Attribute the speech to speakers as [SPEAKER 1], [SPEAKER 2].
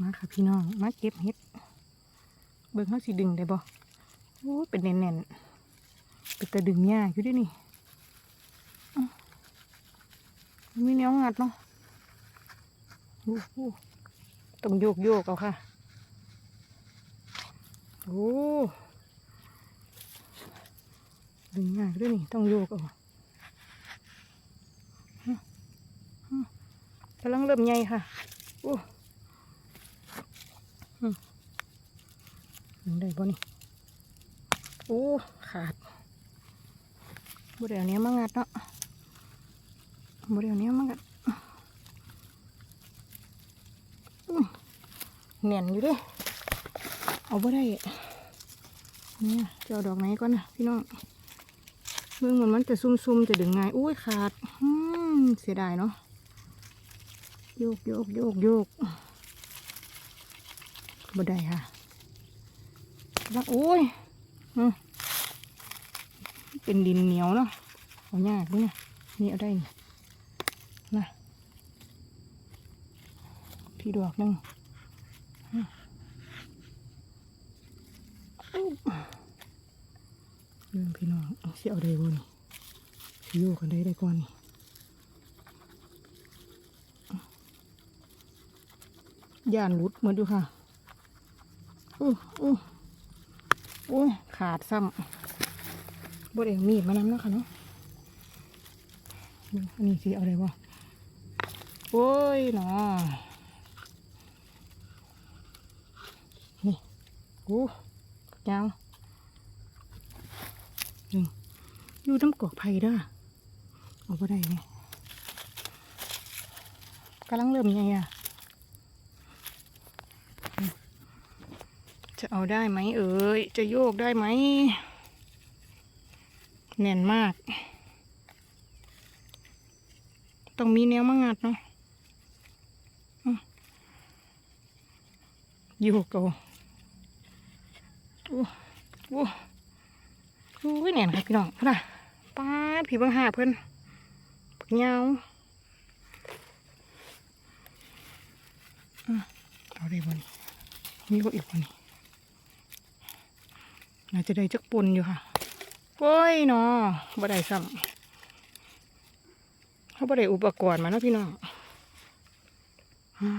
[SPEAKER 1] มาค่ะพี่น้อง มาเก็บเห็ด เบิ่งเขาสิดึงได้บ่โอ้เป็นแน่นๆเป็นตะดึงยากอยู่ด้วยนี่อื้อมีแนวงัดเนาะต้องโยกโยกเอาค่ะ โอ้ดึงยากอยู่เด้วยนี่ต้องโยกเอากำลังเริ่มใหญ่ค่ะ โอ้ มึงได้บ่นี่ โอ้ ขาดบ่เดี๋ยวนี้มางัดเนาะบ่เดี๋ยวนี้มางัดอื้อแน่นอยู่ด้เอาบ่ได้เนี่ยจะเอาดอกไหนก่อนนะพี่น้องเบื้องเหมือนมันจะซุ่มๆจะดึงไงอุ้ยขาดเสียดายเนาะโยกโยกโยกโยก บ่ได้ค่ะแล้วโอ้ยเป็นดินเหนียวเนาะเอายากด้วยนะนี่เอาได้นี่นะพี่ดอกหนึงเรื่องพี่น้องเสียเอาได้บ่นี่สิโยกันได้ได้ก่อนนี่ย่านหลุดเหมือนอยู่ค่ะ อู้อู้โอ้ยขาดซ้ำบดเอามีดมานำเนาะค่ะเนาะอันนี้สิเอาได้บ่โอ้ยเนาะนี่อู้ยาวอยู่น้ำกอกไผ่ด้อเอาไปได้ไหมกำลังเริ่มไงอะ จะเอาได้ไหมเอ่ย จะโยกได้ไหม แน่นมาก ต้องมีแนวมางัดเนาะโยกเอาโอ้โอ้อุ้ยแน่นค่ะพี่น้องพุ่นน่ะป้าดผีบังหาเพิ่นปักเงาเอาได้บ่นี่มีบ่อีกบ่นี่ น่าจะได้จักปนอยู่ค่ะโอ้ยเนาะบ่ได้ซ้ำเขาบ่ได้อุปกรณ์มาเนาะพี่น้องอ่า